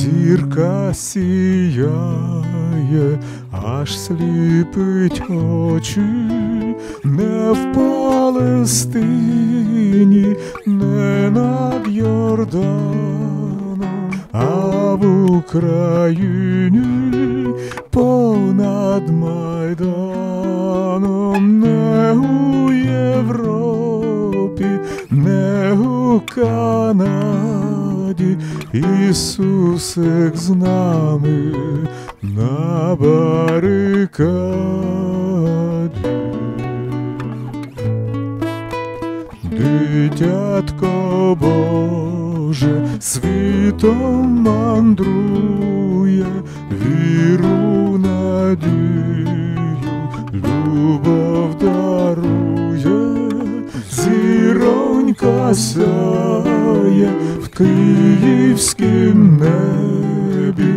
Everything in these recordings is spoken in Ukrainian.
зірка сіяє, аж сліпить очі, не в Палестині, не над Йорданом, а в Україні понад Майданом, не у Європі, не у Канаді, Ісусик з нами на барикаді. Дитятко Боже, світом мандрує, віру, надію, любов дарує, зіронька сяє в київськім небі,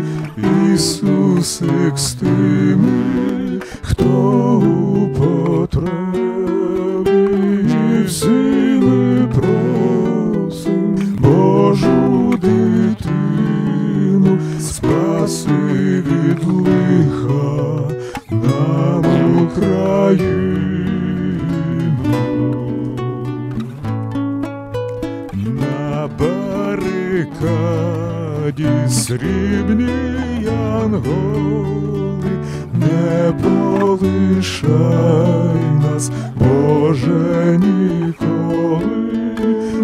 Ісусик з тими, хто у потребі сили просим, Божу дитину, спаси від лиха нам Україну. Барикаді срібні янголи, не полишай нас, Боже, ніколи,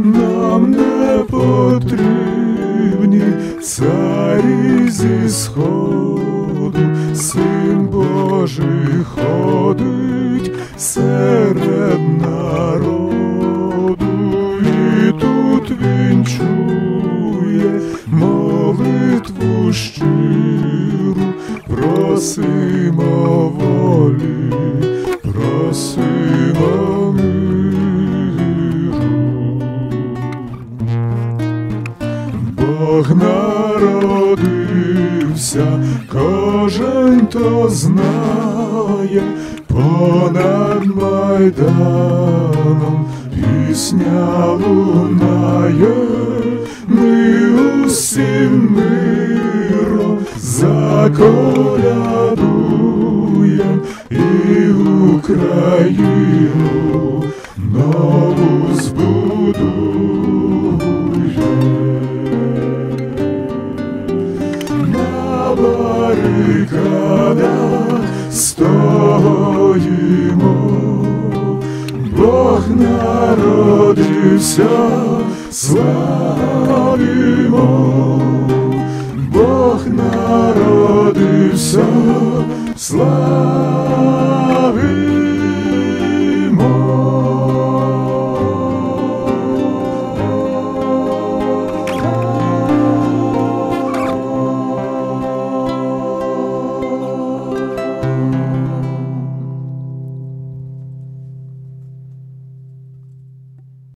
нам не потрібні царі зі сходу, син Божий ходить просимо волі, просимо миру. Бог народився, кожен то знає, понад майданом пісня лунає, ми усім заколядуєм і Україну нову збудуєм. На барикадах стоїмо, Бог народився, славімо, Бог народився, славімо.